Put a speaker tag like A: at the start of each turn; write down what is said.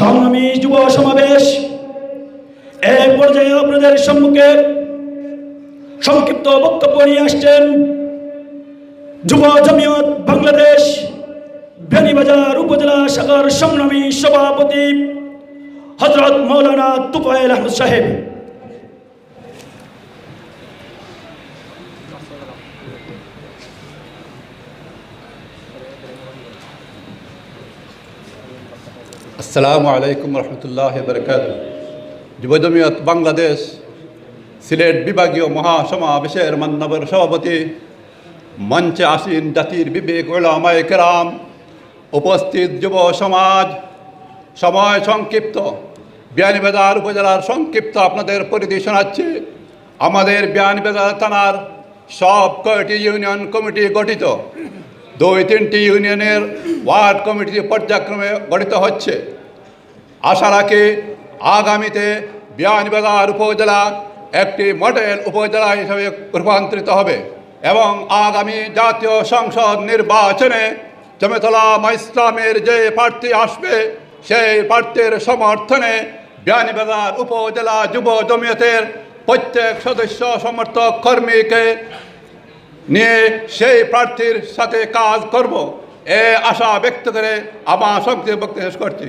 A: সংগ্রামী যুব সমাবেশ। এই পর্যায়ে আপনাদের সম্মুখে সংক্ষিপ্ত বক্তব্য নিয়ে আসছেন যুব জমিয়ত বাংলাদেশ বেনিবাজার উপজেলা শাখার সংগ্রামী সভাপতি হজরত মৌলানা তুফাইল আহমদ সাহেব।
B: আসসালামু আলাইকুম রহমতুল্লাহ বরকাত। যুবজমিয়ত বাংলাদেশ সিলেট বিভাগীয় মহাসমাবেশের মান্যবর সভাপতি মঞ্চে আসীন জাতির বিবেক ওলামায় কেরাম উপস্থিত যুব সমাজ। সময় সংক্ষিপ্ত। বিয়ানীবাজার উপজেলার সংক্ষিপ্ত আপনাদের পরিধি শোনাচ্ছি। আমাদের বিয়ানীবাজার থানার সব কয়টি ইউনিয়ন কমিটি গঠিত। দুই তিনটি ইউনিয়নের ওয়ার্ড কমিটি পর্যায়ক্রমে গঠিত হচ্ছে। আশা রাখি আগামীতে বিয়ানীবাজার উপজেলা একটি মডেল উপজেলা হিসেবে রূপান্তরিত হবে এবং আগামী জাতীয় সংসদ নির্বাচনে জমেতলা ইসলামের যে প্রার্থী আসবে, সেই প্রার্থীর সমর্থনে বিয়ানীবাজার উপজেলা যুব জমিয়তের প্রত্যেক সদস্য, সমর্থক, কর্মীকে নিয়ে সেই প্রার্থীর সাথে কাজ করব। এ আশা ব্যক্ত করে আমার সবচেয়ে বক্তব্য শেষ করছি।